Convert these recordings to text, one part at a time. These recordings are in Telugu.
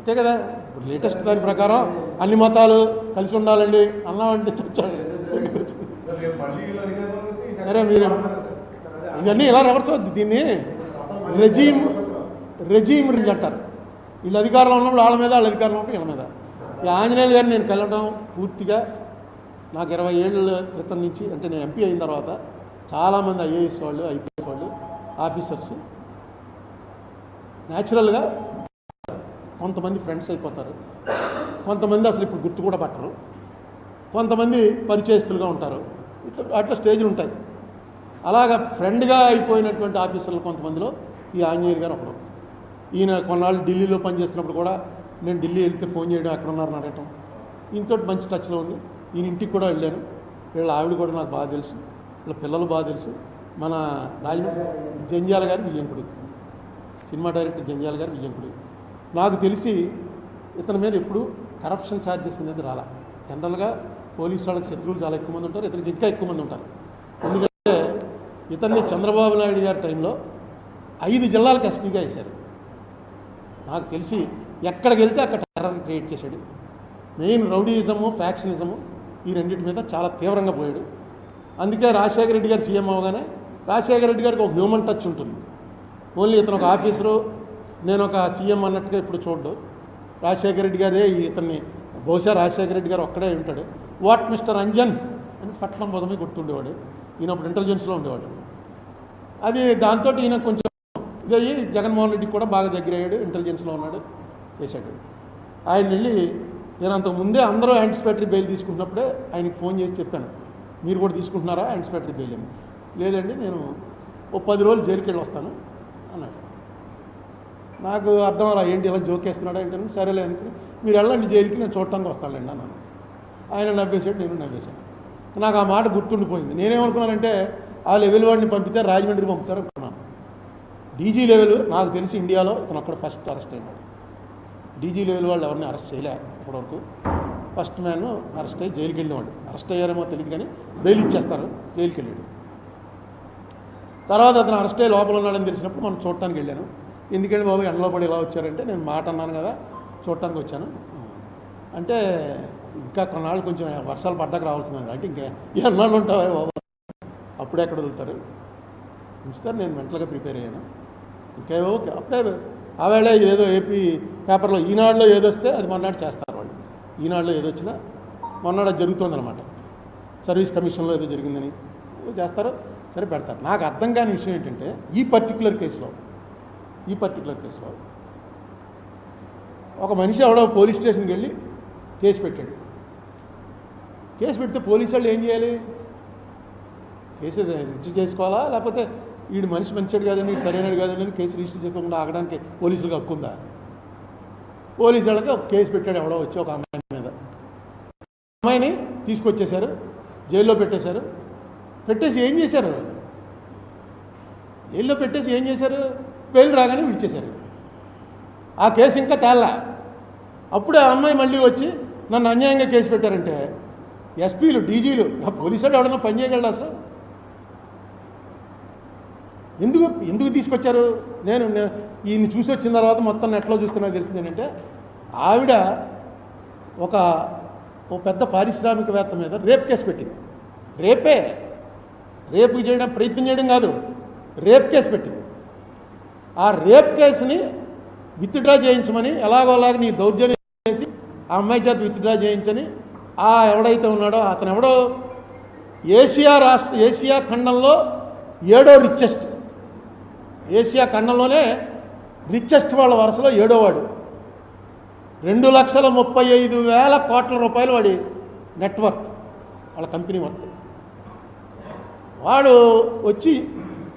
అంతే కదా? ఇప్పుడు లేటెస్ట్ దాని ప్రకారం అన్ని మతాలు కలిసి ఉండాలండి అన్నామంటే చచ్చాడు అరే మీరు ఇవన్నీ ఇలా రివర్స్ అవుద్ది దీన్ని? రెజీమ్ రెజీమ్ రింజ్ అంటారు. వీళ్ళు అధికారంలో ఉన్నప్పుడు వాళ్ళ మీద వాళ్ళ అధికారంలో ఉన్నప్పుడు వీళ్ళ మీద. ఈ ఆంజనేయులు గారిని నేను కలవడం పూర్తిగా నాకు ఇరవై ఏళ్ళ క్రితం నుంచి అంటే నేను ఎంపీ అయిన తర్వాత చాలామంది ఐఏఎస్ వాళ్ళు ఐపీఎస్ వాళ్ళు ఆఫీసర్స్ న్యాచురల్గా కొంతమంది ఫ్రెండ్స్ అయిపోతారు. కొంతమంది అసలు ఇప్పుడు గుర్తు కూడా పట్టరు. కొంతమంది పరిచయస్తులుగా ఉంటారు. ఇట్లా అట్లా స్టేజ్లు ఉంటాయి. అలాగా ఫ్రెండ్గా అయిపోయినటువంటి ఆఫీసర్లు కొంతమందిలో ఈ ఆంజనేయులు గారు ఒకడు. ఈయన కొన్నాళ్ళు ఢిల్లీలో పనిచేస్తున్నప్పుడు కూడా నేను ఢిల్లీ వెళ్తే ఫోన్ చేయడం ఎక్కడ ఉన్నారని అడగటం. ఈయనతో మంచి టచ్లో ఉంది. ఈయన ఇంటికి కూడా వెళ్ళాను. వీళ్ళ ఆవిడ కూడా నాకు బాగా తెలుసు. వీళ్ళ పిల్లలు బాగా తెలుసు. మన రాజమండ్రి జంజాల గారు విజయంకుడు. సినిమా డైరెక్టర్ జంజాల గారు విజయంకుడు. నాకు తెలిసి ఇతని మీద ఎప్పుడు కరప్షన్ ఛార్జెస్ అనేది రాలా. జనరల్గా పోలీసు వాళ్ళకి శత్రువులు చాలా ఎక్కువ మంది ఉంటారు ఇతనికి ఇంకా ఎక్కువ మంది ఉంటారు. ఎందుకంటే ఇతన్ని చంద్రబాబు నాయుడు గారి టైంలో ఐదు జిల్లాలకు ఎస్పీగా వేశారు. నాకు తెలిసి ఎక్కడికి వెళ్తే అక్కడ టెర్రర్ క్రియేట్ చేశాడు. మెయిన్ రౌడీయిజము ఫ్యాక్షనిజము ఈ రెండింటి మీద చాలా తీవ్రంగా పోయాడు. అందుకే రాజశేఖర రెడ్డి గారు సీఎం అవగానే రాజశేఖర రెడ్డి గారికి ఒక హ్యూమన్ టచ్ ఉంటుంది. ఓన్లీ ఇతను ఒక ఆఫీసరు నేను ఒక సీఎం అన్నట్టుగా ఇప్పుడు చూడ్డు. రాజశేఖర రెడ్డి గారే ఇతన్ని బహుశా రాజశేఖర రెడ్డి గారు ఒక్కడే ఉంటాడు. వాట్ మిస్టర్ అంజన్ అని పట్నం పదమే గుర్తుండేవాడు. ఈయన అప్పుడు ఇంటెలిజెన్స్లో ఉండేవాడు. అది దాంతో ఈయన కొంచెం ఇదయ్యి జగన్మోహన్ రెడ్డికి కూడా బాగా దగ్గర అయ్యాడు ఇంటెలిజెన్స్లో ఉన్నాడు చేశాడు. ఆయన వెళ్ళి నేను అంతకు ముందే అందరూ యాంటిసిపేటరీ బెయిల్ తీసుకుంటున్నప్పుడే ఆయనకి ఫోన్ చేసి చెప్పాను. మీరు కూడా తీసుకుంటున్నారా? యాంటిసిపేటరీ బెయిల్ అని లేదండి నేను ఓ పది రోజులు జైలుకి వెళ్ళి వస్తాను అన్నాడు. నాకు అర్థం అలా ఏంటి ఇలా జోకేస్తున్నాడా ఏంటని సరేలే అనుకుని మీరు వెళ్ళండి జైలుకి నేను చూడటానికి వస్తానులేండి అన్నాను. ఆయన నవ్వేశాడు నేను నవ్వేశాను. నాకు ఆ మాట గుర్తుండిపోయింది. నేనేమనుకున్నానంటే ఆ లెవెల్ వాడిని పంపితే రాజమండ్రి పంపుతారు అనుకున్నాను. డీజీ లెవెల్ నాకు తెలిసి ఇండియాలో ఇతను అక్కడ ఫస్ట్ అరెస్ట్ అయినాడు. డీజీ లెవెల్ వాళ్ళు ఎవరిని అరెస్ట్ చేయలే ఇప్పటివరకు ఫస్ట్ మ్యాన్ అరెస్ట్ అయ్యి జైలుకి వెళ్ళినవాడు. అరెస్ట్ అయ్యారేమో తెలియదు కానీ బెయిల్ ఇచ్చేస్తారు జైలుకి వెళ్ళాడు. తర్వాత అతను అరెస్ట్ అయ్యి లోపల ఉన్నాడని తెలిసినప్పుడు మనం చూడటానికి వెళ్ళాను. ఎందుకంటే బాబు ఎండలో పడి ఇలా వచ్చారంటే నేను మాట అన్నాను కదా చూడటానికి వచ్చాను. అంటే ఇంకా కొన్నాళ్ళు కొంచెం వర్షాలు పడ్డాక రావాల్సిందండి అంటే ఇంకా ఎన్నాళ్ళు ఉంటావా బాబు? అప్పుడే ఎక్కడ వదులుతారు. ఉంచుతారు నేను మెంటల్గా ప్రిపేర్ అయ్యాను. ఇంకా ఓకే అప్పుడే ఆవేళ ఏదో ఏపీ పేపర్లో ఈనాడులో ఏదో వస్తే అది మొన్నటి చేస్తారు వాళ్ళు. ఈనాడులో ఏదో వచ్చినా మొన్నటి సర్వీస్ కమిషన్లో ఏదో జరిగిందని. ఏదో చేస్తారు సరే పెడతారు. నాకు అర్థం కాని విషయం ఏంటంటే ఈ పర్టికులర్ కేసులో ఈ పర్టికులర్ కేసులో ఒక మనిషి ఎవడో పోలీస్ స్టేషన్కి వెళ్ళి కేసు పెట్టాడు. కేసు పెడితే పోలీసు వాళ్ళు ఏం చేయాలి? కేసు రిజిస్టర్ చేసుకోవాలా? లేకపోతే వీడు మనిషి మంచివాడు కాదని సరైనడు కాదని అని కేసు రిజిస్టర్ చేసుకోకుండా ఆగడానికి పోలీసులకు హక్కు ఉందా? పోలీసు వాళ్ళకి ఒక కేసు పెట్టాడు ఎవడో వచ్చి ఒక అమ్మాయి మీద. అమ్మాయిని తీసుకొచ్చేశారు జైల్లో పెట్టేశారు. పెట్టేసి ఏం చేశారు? జైల్లో పెట్టేసి ఏం చేశారు? బెయిల్ రాగానే విడిచేశారు. ఆ కేసు ఇంకా తేల్లా అప్పుడే ఆ అమ్మాయి మళ్ళీ వచ్చి నన్ను అన్యాయంగా కేసు పెట్టారంటే ఎస్పీలు డీజీలు ఆ పోలీసు ఎవడన్నా పని చేయగలడు అసలు ఎందుకు ఎందుకు తీసుకొచ్చారు? నేను ఈయన్ని చూసి వచ్చిన తర్వాత మొత్తం నెట్లో చూస్తున్నా తెలిసింది ఏంటంటే ఆవిడ ఒక ఓ పెద్ద పారిశ్రామికవేత్త మీద రేప్ కేసు పెట్టింది. రేపే. రేపు చేయడం ప్రయత్నం చేయడం కాదు. రేప్ కేసు పెట్టింది. ఆ రేప్ కేసుని విత్డ్రా చేయించమని ఎలాగోలాగ నీ దౌర్జన్యం చేసి ఆ అమ్మాయి చేత విత్డ్రా చేయించని ఆ ఎవడైతే ఉన్నాడో అతను ఎవడో ఏషియా రాష్ట్ర ఏషియా ఖండంలో ఏడో రిచెస్ట్ ఏషియా ఖండంలోనే రిచెస్ట్ వాళ్ళ వరుసలో ఏడోవాడు రెండు లక్షల ముప్పై ఐదు వేల కోట్ల రూపాయలు వాడి నెట్వర్త్ వాళ్ళ కంపెనీ వర్త్ వాడు వచ్చి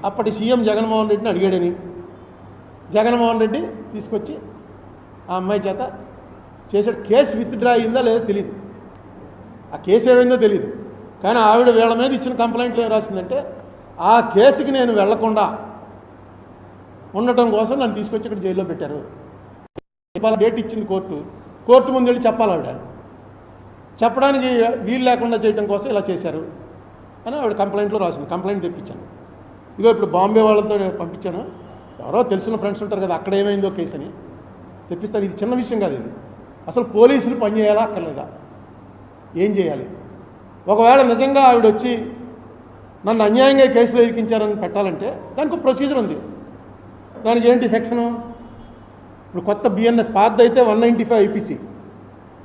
అప్పటి సీఎం జగన్మోహన్ రెడ్డిని అడిగాడని జగన్మోహన్ రెడ్డి తీసుకొచ్చి ఆ అమ్మాయి చేత చేసాడు కేసు విత్డ్రా అయిందా లేదో తెలియదు ఆ కేసు ఏమైందో తెలియదు కానీ ఆవిడ వీళ్ళ మీద ఇచ్చిన కంప్లైంట్లు ఏం రాసిందంటే ఆ కేసుకి నేను వెళ్ళకుండా ఉండటం కోసం నన్ను తీసుకొచ్చి ఇక్కడ జైల్లో పెట్టారు. డేట్ ఇచ్చింది కోర్టు. కోర్టు ముందు వెళ్ళి చెప్పాలి ఆవిడ. చెప్పడానికి వీలు లేకుండా చేయడం కోసం ఇలా చేశారు అని ఆవిడ కంప్లైంట్లో రాసింది. కంప్లైంట్ తెప్పించాను. ఇదిగో ఇప్పుడు బాంబే వాళ్ళతో పంపించాను. ఎవరో తెలిసిన ఫ్రెండ్స్ ఉంటారు కదా అక్కడ ఏమైందో కేసు అని. తెప్పిస్తారు ఇది చిన్న విషయం కాదు ఇది. అసలు పోలీసులు పనిచేయాలా అక్కర్లేదా ఏం చేయాలి? ఒకవేళ నిజంగా ఆవిడ వచ్చి నన్ను అన్యాయంగా కేసులో ఇరికించారని పెట్టాలంటే దానికి ఒక ప్రొసీజర్ ఉంది. దానికి ఏంటి సెక్షను? ఇప్పుడు కొత్త బిఎన్ఎస్ పాత అయితే వన్ నైంటీ ఫైవ్ ఐపీసీ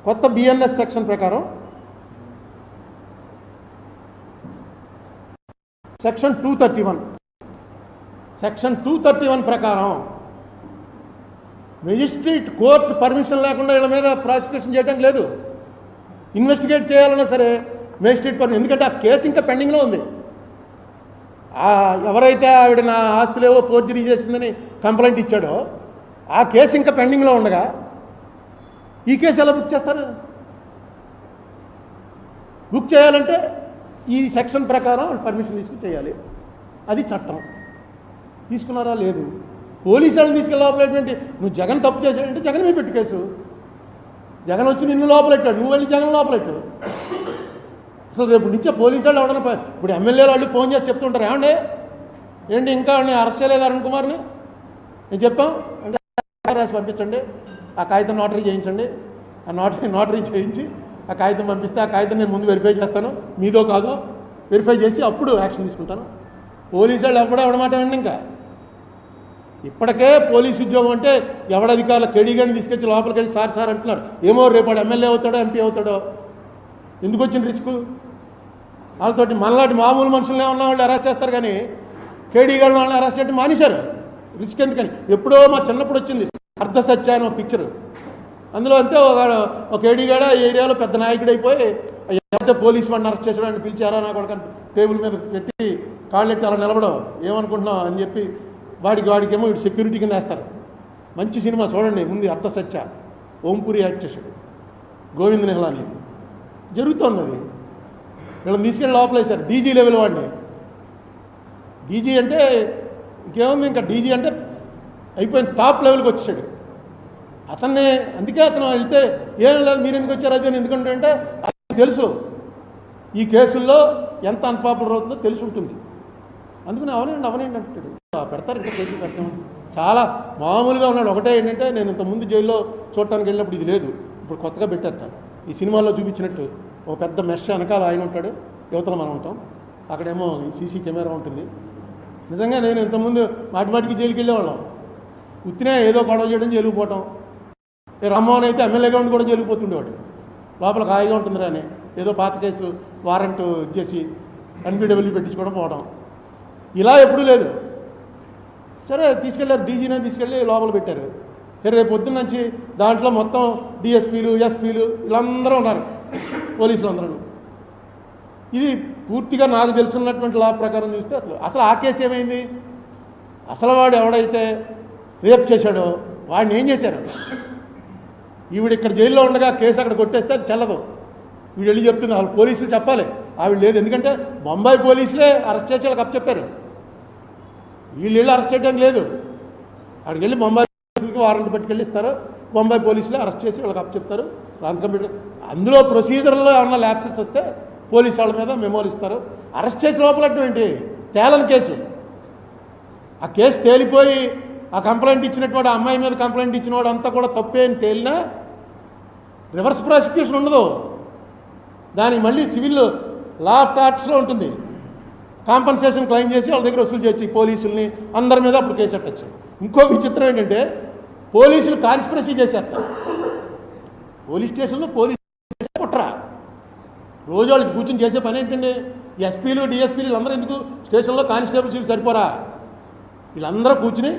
కొత్త బిఎన్ఎస్ సెక్షన్ ప్రకారం section two thirty one section two thirty one ప్రకారం మెజిస్ట్రేట్ కోర్టు పర్మిషన్ లేకుండా వీళ్ళ మీద ప్రాసిక్యూషన్ చేయడానికి లేదు. ఇన్వెస్టిగేట్ చేయాలన్నా సరే మేజిస్ట్రేట్ పర్మిషన్ ఎందుకంటే ఆ కేసు ఇంకా పెండింగ్లో ఉంది. ఎవరైతే ఆవిడ నా ఆస్తులేవో ఫోర్జరీ చేసిందని కంప్లైంట్ ఇచ్చాడో ఆ కేసు ఇంకా పెండింగ్లో ఉండగా ఈ కేసు ఎలా బుక్ చేస్తారు? బుక్ చేయాలంటే ఈ సెక్షన్ ప్రకారం పర్మిషన్ తీసుకుని చేయాలి. అది చట్టం. తీసుకున్నారా? లేదు. పోలీసు వాళ్ళని తీసుకెళ్ళి లోపలేటువంటి నువ్వు జగన్ తప్పు చేశాడంటే జగన్ మీద పెట్టు కేసు. జగన్ వచ్చి నిన్ను లోపలెట్టాడు. నువ్వు వెళ్ళి జగన్ లోపలెట్టు. అసలు రేపు నుంచే పోలీసు వాళ్ళు ఎవడన్నా ఇప్పుడు ఎమ్మెల్యే వాళ్ళు ఫోన్ చేసి చెప్తుంటారు. ఏమండి? ఏంటి ఇంకా నేను అరెస్ట్ చేయలేదు అరుణ్ కుమార్ని? నేను చెప్పాం? అంటే రాసి పంపించండి. ఆ కాగితం నోటరీ చేయించండి. ఆ నోటరీ నోటరీ చేయించి ఆ కాగితం పంపిస్తే ఆ కాగితం నేను ముందు వెరిఫై చేస్తాను. మీదో కాదో వెరిఫై చేసి అప్పుడు యాక్షన్ తీసుకుంటాను. పోలీసు వాళ్ళు ఎప్పుడూ ఎవడమాట అండి ఇంకా. ఇప్పటికే పోలీసు ఉద్యోగం అంటే ఎవడ అధికారులు కెడిగాని తీసుకొచ్చి లోపలికి వెళ్ళి సార్ సార్ అంటున్నారు. ఏమో రేపాడు ఎమ్మెల్యే అవుతాడో ఎంపీ అవుతాడో. ఎందుకు వచ్చిన రిస్క్? వాళ్ళతోటి మనలాంటి మామూలు మనుషులనే ఉన్న వాళ్ళు అరెస్ట్ చేస్తారు కానీ కేడీగా వాళ్ళని అరెస్ట్ చేయడం మానేశారు. రిస్క్ ఎందుకని? ఎప్పుడో మా చిన్నప్పుడు వచ్చింది. అర్ధ సత్యాయన ఒక పిక్చర్. అందులో అంతే ఒక ఒక కేడీగాడ ఈ ఏరియాలో పెద్ద నాయకుడు అయిపోయి ఎవరైతే పోలీసు వాడిని అరెస్ట్ చేసాడని పిలిచారా నాకు ఒక టేబుల్ మీద పెట్టి కాళ్ళెట్టి అలా నిలబడవు. ఏమనుకుంటున్నావు అని చెప్పి వాడికి వాడికేమో ఇటు సెక్యూరిటీ కింద వేస్తారు. మంచి సినిమా చూడండి ముందు అత్త సత్య ఓంపురి యాక్ట్ చేశాడు గోవింద్ నెహ్లా అనేది. జరుగుతోంది అది. వీళ్ళని తీసుకెళ్ళి లోపలేశారు. డీజీ లెవెల్ వాడిని. డీజీ అంటే ఇంకేముంది ఇంకా డీజీ అంటే అయిపోయిన టాప్ లెవెల్కి వచ్చేసాడు. అతన్నే అందుకే అతను వెళ్తే ఏం లేదు మీరు ఎందుకు వచ్చారు? అది అని ఎందుకంటే అంటే తెలుసు. ఈ కేసుల్లో ఎంత అన్పాపులర్ అవుతుందో తెలిసి ఉంటుంది. అందుకని అవనండి అవనండి అంటాడు. పెడతారు ఇంకా కేసులు పెడతాం. చాలా మామూలుగా ఉన్నాడు. ఒకటే ఏంటంటే నేను ఇంతకుముందు జైల్లో చూడటానికి వెళ్ళినప్పుడు ఇది లేదు. ఇప్పుడు కొత్తగా పెట్టారట. ఈ సినిమాలో చూపించినట్టు ఒక పెద్ద మెష్ వెనకాల ఆయన ఉంటాడు. యువతలు మనం ఉంటాం. అక్కడేమో సీసీ కెమెరా ఉంటుంది. నిజంగా నేను ఇంతకుముందు మాటి మాటికి జైలుకి వెళ్ళేవాళ్ళం. ఉత్తినే ఏదో గొడవ చేయడం జైలుకు పోవటం. రామ్మోహన్ అయితే ఎమ్మెల్యేగా ఉండి కూడా జైలుకు పోతుండేవాడు. లోపల హాయిగా ఉంటుంది అని ఏదో పాత కేసు వారెంట్ ఇచ్చేసి ఎన్బిడబ్ల్యూ పెట్టించుకోవడం పోవడం ఇలా ఎప్పుడూ లేదు. సరే తీసుకెళ్ళారు డీజీనే తీసుకెళ్ళి లోపల పెట్టారు. సరే రేపు పొద్దున్న నుంచి దాంట్లో మొత్తం డిఎస్పీలు ఎస్పీలు వీళ్ళందరూ ఉన్నారు. పోలీసులు అందరూ. ఇది పూర్తిగా నాకు తెలుసున్నటువంటి లా ప్రకారం చూస్తే అసలు అసలు ఆ కేసు ఏమైంది? అసలు వాడు ఎవడైతే రేప్ చేశాడో వాడిని ఏం చేశారు? ఈవిడ ఇక్కడ జైల్లో ఉండగా కేసు అక్కడ కొట్టేస్తే అది చెల్లదు. వీడు వెళ్ళి చెప్తుంది వాళ్ళు పోలీసులు చెప్పాలి. ఆవిడ లేదు ఎందుకంటే బొంబాయి పోలీసులే అరెస్ట్ చేసి వాళ్ళకి చెప్పారు వీళ్ళు అరెస్ట్ చేయడం లేదు. అక్కడికి వెళ్ళి బొంబాయి పోలీసులకి వారెంట్ పట్టుకెళ్ళి ఇస్తారు బొంబాయి పోలీసులు అరెస్ట్ చేసి వాళ్ళకి అప్పచెప్తారు. ప్రాంత కమిటీ అందులో ప్రొసీజర్లో ఏమన్నా ల్యాప్సెస్ వస్తే పోలీసు వాళ్ళ మీద మెమోలు ఇస్తారు అరెస్ట్ చేసి లోపలటువంటి తేలని కేసు. ఆ కేసు తేలిపోయి ఆ కంప్లైంట్ ఇచ్చినటువంటి ఆ అమ్మాయి మీద కంప్లైంట్ ఇచ్చినవాడు అంతా కూడా తప్పే అని తేలినా రివర్స్ ప్రాసిక్యూషన్ ఉండదు. దానికి మళ్ళీ సివిల్ లా ఆఫ్ టార్ట్స్లో ఉంటుంది. కాంపన్సేషన్ క్లెయిమ్ చేసి వాళ్ళ దగ్గర వసూలు చేయొచ్చు పోలీసుల్ని అందరి మీద అప్పుడు కేసు పెట్టచ్చు. ఇంకో విచిత్రం ఏంటంటే పోలీసులు కాన్స్పిరసీ చేశారు. పోలీస్ స్టేషన్లో పోలీసు కుట్రా. రోజు వాళ్ళకి కూర్చొని చేసే పని ఏంటండి? ఎస్పీలు డిఎస్పీలు వీళ్ళందరూ ఎందుకు స్టేషన్లో కానిస్టేబుల్స్ వీళ్ళు సరిపోరా? వీళ్ళందరూ కూర్చుని